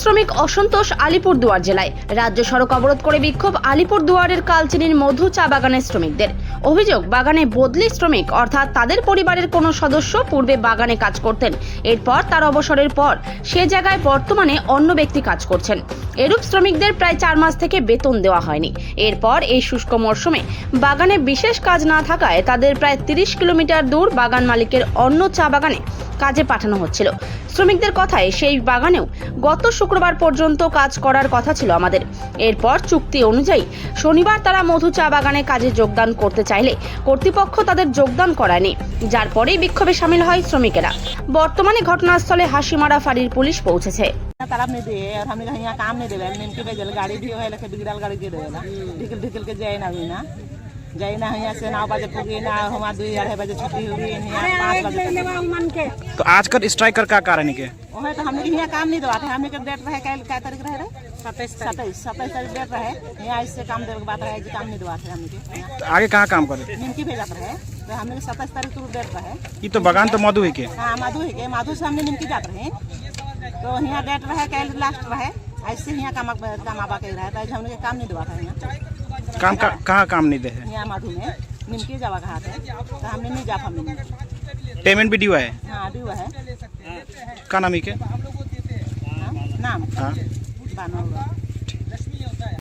শ্রমিক অসন্তোষ আলিপুরদুয়ার জেলায়। রাজ্য সড়ক অবরোধ করে বিক্ষোভ আলিপুরদুয়ারের কালচিনির মধু চা বাগানের শ্রমিকদের। অভিযোগ, বাগানে বদলি শ্রমিক, অর্থাৎ তাদের পরিবারের কোনো সদস্য পূর্বে বাগানে কাজ করতেন। এরপর তার অবসরের পর সে জায়গায় বর্তমানে অন্য ব্যক্তি কাজ করছেন। এরূপ শ্রমিকদের প্রায় চার মাস থেকে বেতন দেওয়া হয়নি। এরপর এই শুষ্ক মরশুমে বাগানে বিশেষ কাজ না থাকায় তাদের প্রায় তিরিশ কিলোমিটার দূর বাগান মালিকের অন্য চা বাগানে কাজে পাঠানো হচ্ছিল শ্রমিকদের কথায় সেই বাগানেও গত শুক্রবার পর্যন্ত কাজ করার কথা ছিল আমাদের এরপর চুক্তি অনুযায়ী শনিবার তারা মধু চা বাগানে কাজে যোগদান করতে চাইলে কর্তৃপক্ষ তাদের যোগদান করায়নি যার পরেই বিক্ষোভে সামিল হয় শ্রমিকেরা বর্তমানে ঘটনাস্থলে হাসিমারা ফাঁড়ির পুলিশ পৌঁছেছে तालाब नहीं दिए और हमने कहा यहाँ काम नहीं देवे निमकी भेजल गाड़ी भी है लेके बिगड़ल गाड़ी के देवेला ढिकल ढिकल के जाए ना ना जाए ना यहाँ से नौ बजे पुगी ना हमारा दुई अढ़ाई बजे छुट्टी होगी पाँच बजे तो आज का। स्ट्राइक कर क्या कारण के वही तो हमने यहाँ काम नहीं देवा थे हमने के डेट रहे कल क्या तारीख रहे? सत्ताईस सत्ताईस सत्ताईस तारीख डेट रहे यहाँ इससे काम देवे के बात रहे कि काम नहीं हमने के। तो आगे कहाँ काम करे? निमकी भेजत रहे तो हमने के सत्ताईस तारीख को डेट रहे। ये तो बगान तो मधु है के हाँ मधु है के मधु से हमने निमकी जात रहे। तो यहाँ डेट रहे कल लास्ट रहे ऐसे यहाँ काम काम आबा के रहे तो हमने काम नहीं था यहाँ काम का, कहाँ काम नहीं दे है यहाँ मधु में। निमकी जावा कहा थे तो हमने नहीं जा पाए पेमेंट भी डीवा है? हाँ ड्यू है। का नाम ही के हाँ, नाम? हाँ। बानौरा